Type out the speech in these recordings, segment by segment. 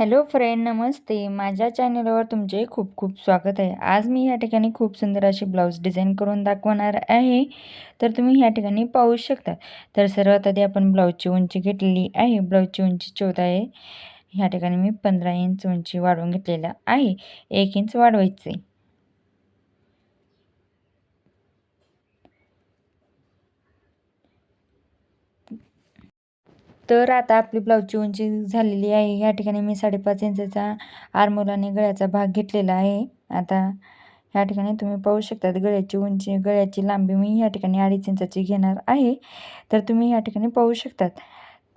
Hello friend नमस्ते. माझ्या चॅनलवर तुमचे खूप खूप स्वागत आहे. आज मी या ठिकाणी खूप सुंदर अशी ब्लाऊज डिझाईन करून दाखवणार आहे. तर तुम्ही या ठिकाणी पाहू शकता. तर सर्वात आधी आपण ब्लाऊजची उंची घेतलेली आहे. ब्लाऊजची उंची चौदा आहे. ह्या ठिकाणी मी पंधरा इंच उंची वाढवून घेतलेला आहे. एक इंच वाढवायचे तर आता आपली ब्लाऊजची उंची झालेली आहे या ठिकाणी मी साडेपाच इंचाचा आणि गळ्याचा भाग घेतलेला आहे. आता ह्या ठिकाणी तुम्ही पाहू शकता गळ्याची उंची गळ्याची लांबी मी ह्या ठिकाणी अडीच इंचाची घेणार आहे. तर तुम्ही ह्या ठिकाणी पाहू शकतात.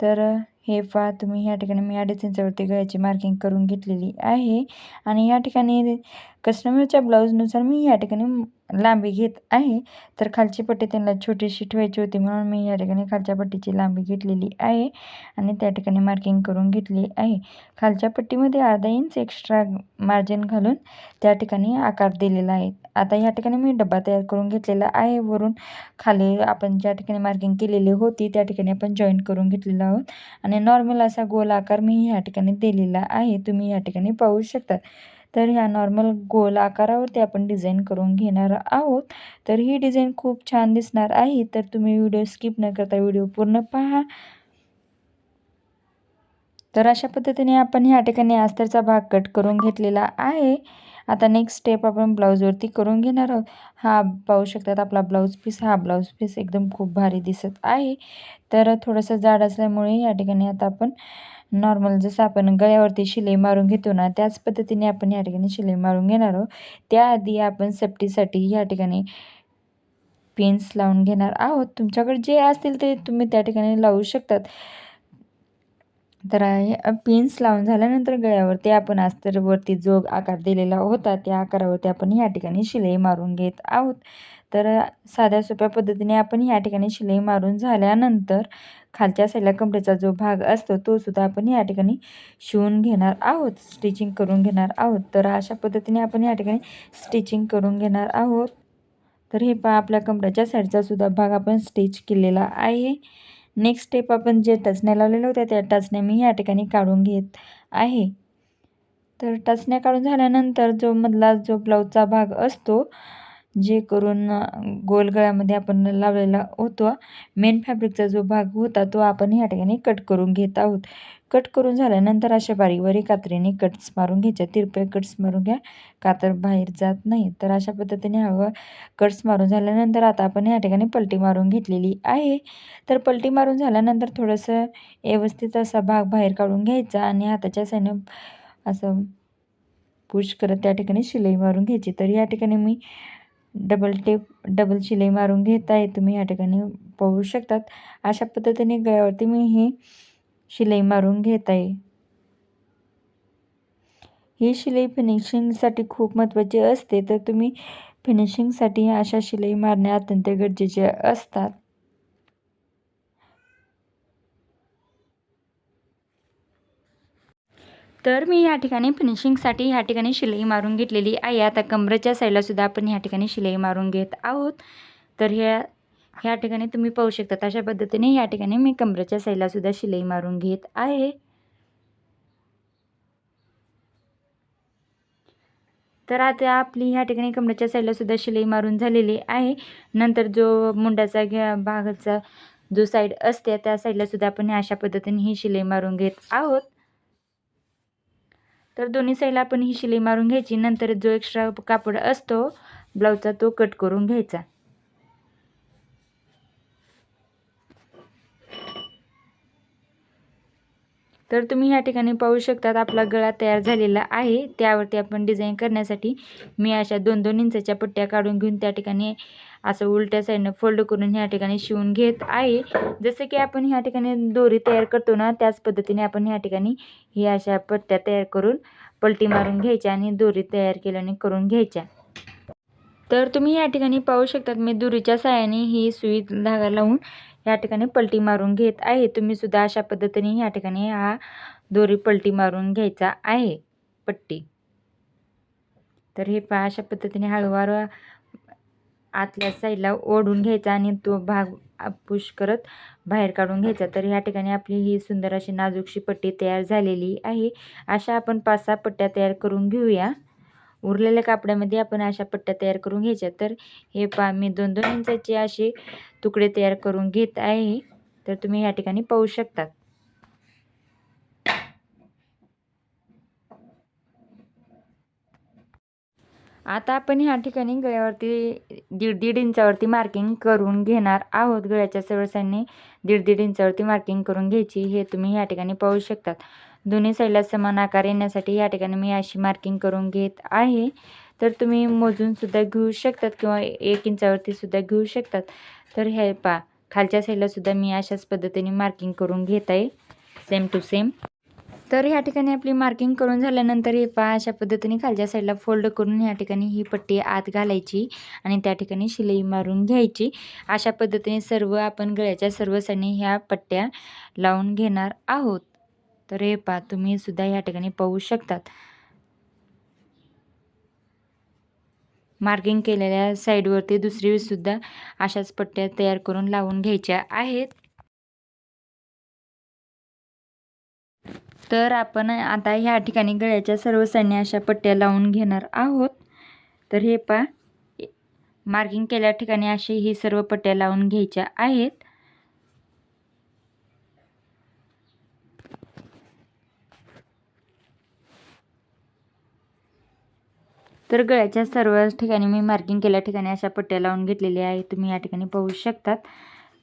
तर हे पहा तुम्ही ह्या ठिकाणी मी अडीच इंचावरती गळ्याची मार्किंग करून घेतलेली आहे. आणि या ठिकाणी कस्टमरच्या ब्लाऊजनुसार मी या ठिकाणी लांबी घेत आहे. तर खालची पट्टी त्यांना छोटीशी ठेवायची होती म्हणून मी या ठिकाणी खालच्या पट्टीची लांबी घेतलेली आहे आणि त्या ठिकाणी मार्किंग करून घेतली आहे. खालच्या पट्टीमध्ये अर्धा इंच एक्स्ट्रा मार्जिन घालून त्या ठिकाणी आकार दिलेला आहे. आता या ठिकाणी मी डबा तयार करून घेतलेला आहे. वरून खाली आपण ज्या ठिकाणी मार्किंग केलेली होती त्या ठिकाणी आपण जॉईन करून घेतलेला आहोत. आणि नॉर्मल असा गोल आकार मी ह्या ठिकाणी दिलेला आहे. तुम्ही ह्या ठिकाणी पाहू शकता. तर ह्या नॉर्मल गोल आकारावरती आपण डिझाईन करून घेणार आहोत. तर ही डिझाईन खूप छान दिसणार आहे. तर तुम्ही व्हिडिओ स्किप न करता व्हिडिओ पूर्ण पहा. तर अशा पद्धतीने आपण ह्या ठिकाणी अस्तरचा भाग कट करून घेतलेला आहे. आता नेक्स्ट स्टेप आपण ब्लाऊजवरती करून घेणार आहोत. हा पाहू शकतात आपला ब्लाऊज पीस हा ब्लाऊज पीस एकदम खूप भारी दिसत आहे. तर थोडंसं जाड असल्यामुळे या ठिकाणी आता आपण नॉर्मल जसं आपण गळ्यावरती शिलाई मारून घेतो ना त्याच पद्धतीने आपण या ठिकाणी शिलाई मारून घेणार आहोत. त्याआधी आपण सेफ्टीसाठी या ठिकाणी पिन्स लावून घेणार आहोत. तुमच्याकडे जे असतील ते तुम्ही त्या ठिकाणी लावू शकतात. तर पिन्स लावून झाल्यानंतर गळ्यावरती आपण अस्तरवरती जो आकार दिलेला होता त्या आकारावरती आपण ह्या ठिकाणी शिलाई मारून घेत आहोत. तर साध्या सोप्या पद्धतीने आपण ह्या ठिकाणी शिलाई मारून झाल्यानंतर खालच्या साईडला कमरेचा जो भाग असतो तो सुद्धा आपण या ठिकाणी शिवून घेणार आहोत स्टिचिंग करून घेणार आहोत. तर अशा पद्धतीने आपण या ठिकाणी स्टिचिंग करून घेणार आहोत. तर हे पा आपल्या कमरेच्या साईडचा सुद्धा भाग आपण स्टिच केलेला आहे. नेक्स्ट स्टेप आपण जे टचण्या लावलेल्या होत्या त्या टचण्या मी या ठिकाणी काढून घेत आहे. तर टचण्या काढून झाल्यानंतर जो मधला जो ब्लाऊजचा भाग असतो जे करून गोल गळ्यामध्ये आपण लावलेला होतो मेन फॅब्रिकचा जो भाग होता तो आपण ह्या ठिकाणी कट करून घेत आहोत. कट करून झाल्यानंतर अशा बारीक बारीक कात्रीने कट्स मारून घ्यायच्या. तिरपे कट्स मारून घ्या. कातर बाहेर जात नाही. तर अशा पद्धतीने हवं कट्स मारून झाल्यानंतर आता आपण या ठिकाणी पलटी मारून घेतलेली आहे. तर पलटी मारून झाल्यानंतर थोडंसं व्यवस्थित असा भाग बाहेर काढून घ्यायचा आणि हाताच्या साईडनं असं पुश करत त्या ठिकाणी शिलाई मारून घ्यायची. तर या ठिकाणी मी डबल टेप डबल शिलाई मारून घेत आहे. तुम्ही या ठिकाणी पाहू शकतात. अशा पद्धतीने गळ्यावरती मी ही शिलाई मारून घेत आहे. ही शिलाई फिनिशिंगसाठी खूप महत्त्वाची असते. तर तुम्ही फिनिशिंगसाठी अशा शिलाई मारणे अत्यंत गरजेचे असतात. तर मी या ठिकाणी फिनिशिंगसाठी ह्या ठिकाणी शिलाई मारून घेतलेली आहे. आता कमरेच्या साईडलासुद्धा आपण ह्या ठिकाणी शिलाई मारून घेत आहोत. तर ह्या ह्या ठिकाणी तुम्ही पाहू शकता अशा पद्धतीने या ठिकाणी मी कमरेच्या साईडलासुद्धा शिलाई मारून घेत आहे. तर आता आपली ह्या ठिकाणी कमरेच्या साईडलासुद्धा शिलाई मारून झालेली आहे. नंतर जो मुंडाचा घ्या भागाचा जो साईड असते त्या साईडलासुद्धा आपण अशा पद्धतीने ही शिलाई मारून घेत आहोत. तर दोन्ही साईडला आपण ही शिलाई मारून घ्यायची. नंतर जो एक्स्ट्रा कापड असतो ब्लाऊजचा तो कट करून घ्यायचा. तर तुम्ही या ठिकाणी पाहू शकतात आपला गळा तयार झालेला आहे. त्यावरती आपण डिझाईन करण्यासाठी मी अशा दोन दोन इंचाच्या पट्ट्या काढून घेऊन त्या ठिकाणी असं उलट्या साईडनं फोल्ड करून ह्या ठिकाणी शिवून घेत आहे. जसं की आपण ह्या ठिकाणी दोरी तयार करतो ना त्याच पद्धतीने आपण ह्या ठिकाणी ही अशा पट्ट्या तयार करून पलटी मारून घ्यायच्या आणि दोरी तयार केल्याने करून घ्यायच्या. तर तुम्ही या ठिकाणी पाहू शकतात मी दोरीच्या साह्याने ही सुई धागा लावून या ठिकाणी पलटी मारून घेत आहे. तुम्ही सुद्धा अशा पद्धतीने या ठिकाणी हा दोरी पलटी मारून घ्यायचा आहे. पट्टी. तर हे पहा अशा पद्धतीने हळूवार आतल्या साईडला ओढून घ्यायचा आणि तो भाग पुश करत बाहेर काढून घ्यायचा. तर ह्या ठिकाणी आपली ही सुंदर अशी नाजूकशी पट्टी तयार झालेली आहे. अशा आपण पाच सहा पट्ट्या तयार करून घेऊया. उरलेल्या कापडामध्ये आपण अशा पट्ट्या तयार करून घ्यायच्या. तर हे पा मी दोन दोन इंचाचे असे तुकडे तयार करून घेत आहे. तर तुम्ही या ठिकाणी पाहू शकतात. आता आपण ह्या ठिकाणी गळ्यावरती दीड दीड इंचावरती मार्किंग करून घेणार आहोत. गळ्याच्या सवसांनी दीड दीड इंचावरती मार्किंग करून घ्यायची. हे तुम्ही ह्या ठिकाणी पाहू शकतात. दोन्ही साईडला समान आकार येण्यासाठी ह्या ठिकाणी मी अशी मार्किंग करून घेत आहे. तर तुम्ही मोजूनसुद्धा घेऊ शकतात किंवा एक इंचावरती सुद्धा घेऊ शकतात. तर हे पा खालच्या साईडलासुद्धा मी अशाच पद्धतीने मार्किंग करून घेत आहे. सेम टू सेम तर ह्या ठिकाणी आपली मार्किंग करून झाल्यानंतर हे पहा अशा पद्धतीने खालच्या साईडला फोल्ड करून ह्या ठिकाणी ही पट्टी आत घालायची आणि त्या ठिकाणी शिलाई मारून घ्यायची. अशा पद्धतीने सर्व आपण गळ्याच्या सर्व सणी ह्या पट्ट्या लावून घेणार आहोत. तर हे पहा तुम्ही सुद्धा ह्या ठिकाणी पाहू शकतात. मार्किंग केलेल्या साईडवरती दुसरी सुद्धा अशाच पट्ट्या तयार करून लावून घ्यायच्या आहेत. तर आपण आता ह्या ठिकाणी गळ्याच्या सर्व साईडने अशा पट्ट्या लावून घेणार आहोत. तर हे पा मार्किंग केल्या ठिकाणी असे ही सर्व पट्ट्या लावून घ्यायच्या आहेत. तर गळ्याच्या सर्व ठिकाणी मी मार्किंग केल्या ठिकाणी अशा पट्ट्या लावून घेतलेल्या आहे. तुम्ही या ठिकाणी पाहू शकतात.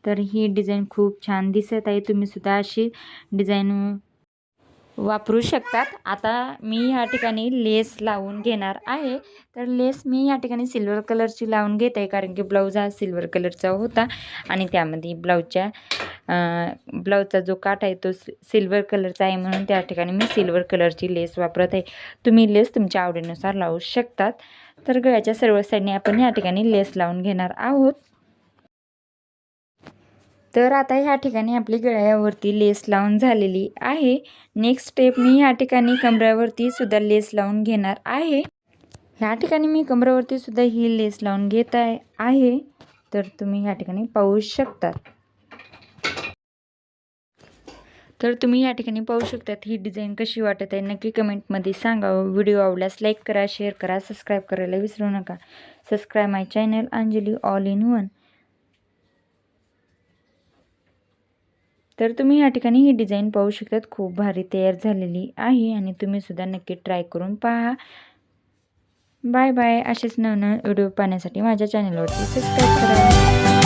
तर ही डिझाईन खूप छान दिसत आहे. तुम्ही सुद्धा अशी डिझाईन वापरू शकतात. आता मी ह्या ठिकाणी लेस लावून घेणार आहे. तर लेस मी या ठिकाणी सिल्वर कलरची लावून घेत आहे कारण की ब्लाऊज हा सिल्वर कलरचा होता. आणि त्यामध्ये ब्लाऊजच्या ब्लाऊजचा जो काठ आहे तो सिल्वर कलरचा आहे म्हणून त्या ठिकाणी मी सिल्वर कलरची लेस वापरत आहे. तुम्ही लेस तुमच्या आवडीनुसार लावू शकतात. तर गळ्याच्या सर्व साईडने आपण या ठिकाणी लेस लावून घेणार आहोत. तर आता ह्या ठिकाणी आपली गळ्यावरती लेस लावून झालेली आहे. नेक्स्ट स्टेप मी ह्या ठिकाणी कमऱ्यावरती सुद्धा लेस लावून घेणार आहे. ह्या ठिकाणी मी कमरावरती सुद्धा ही लेस लावून घेत आहे आहे. तर तुम्ही ह्या ठिकाणी पाहू शकतात. तर तुम्ही या ठिकाणी पाहू शकतात ही डिझाईन कशी वाटत आहे. नक्की कमेंटमध्ये सांगा. व्हिडिओ आवडल्यास लाईक करा शेअर करा सबस्क्राईब करायला विसरू नका. Subscribe my channel Anjali all in one तर तुम्ही या ठिकाणी ही डिझाईन पाहू शकतात. खूप भारी तयार झालेली आहे आणि तुम्ही सुद्धा नक्की ट्राय करून पहा. Bye bye. असेच नवनवीन व्हिडिओ पाहण्यासाठी माझ्या चॅनलवरती सबस्क्राईब करा.